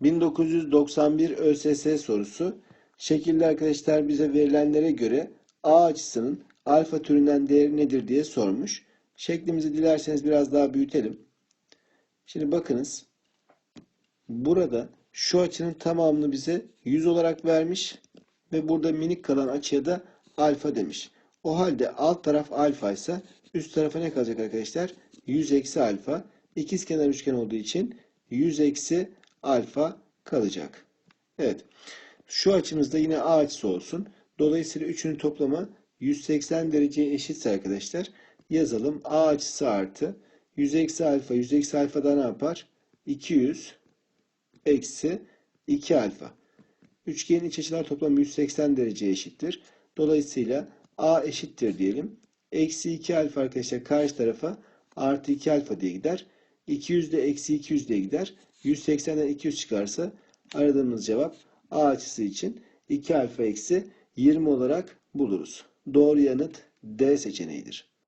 1991 ÖSS sorusu. Şekilde arkadaşlar bize verilenlere göre A açısının alfa türünden değeri nedir diye sormuş. Şeklimizi dilerseniz biraz daha büyütelim. Şimdi bakınız. Burada şu açının tamamını bize 100 olarak vermiş ve burada minik kalan açıya da alfa demiş. O halde alt taraf alfa ise üst tarafa ne kalacak arkadaşlar? 100 eksi alfa. İkizkenar üçgen olduğu için 100 eksi alfa kalacak. Evet. Şu açımızda yine A açısı olsun. Dolayısıyla üçünün toplamı 180 dereceye eşitse arkadaşlar yazalım. A açısı artı 100 eksi alfa. 100 eksi alfa da ne yapar? 200 eksi 2 alfa. Üçgenin iç açılar toplamı 180 dereceye eşittir. Dolayısıyla A eşittir diyelim. Eksi 2 alfa arkadaşlar karşı tarafa artı 2 alfa diye gider. 200 de eksi 200 diye gider. 180'den 200 çıkarsa aradığımız cevap A açısı için 2 alfa eksi 20 olarak buluruz. Doğru yanıt D seçeneğidir.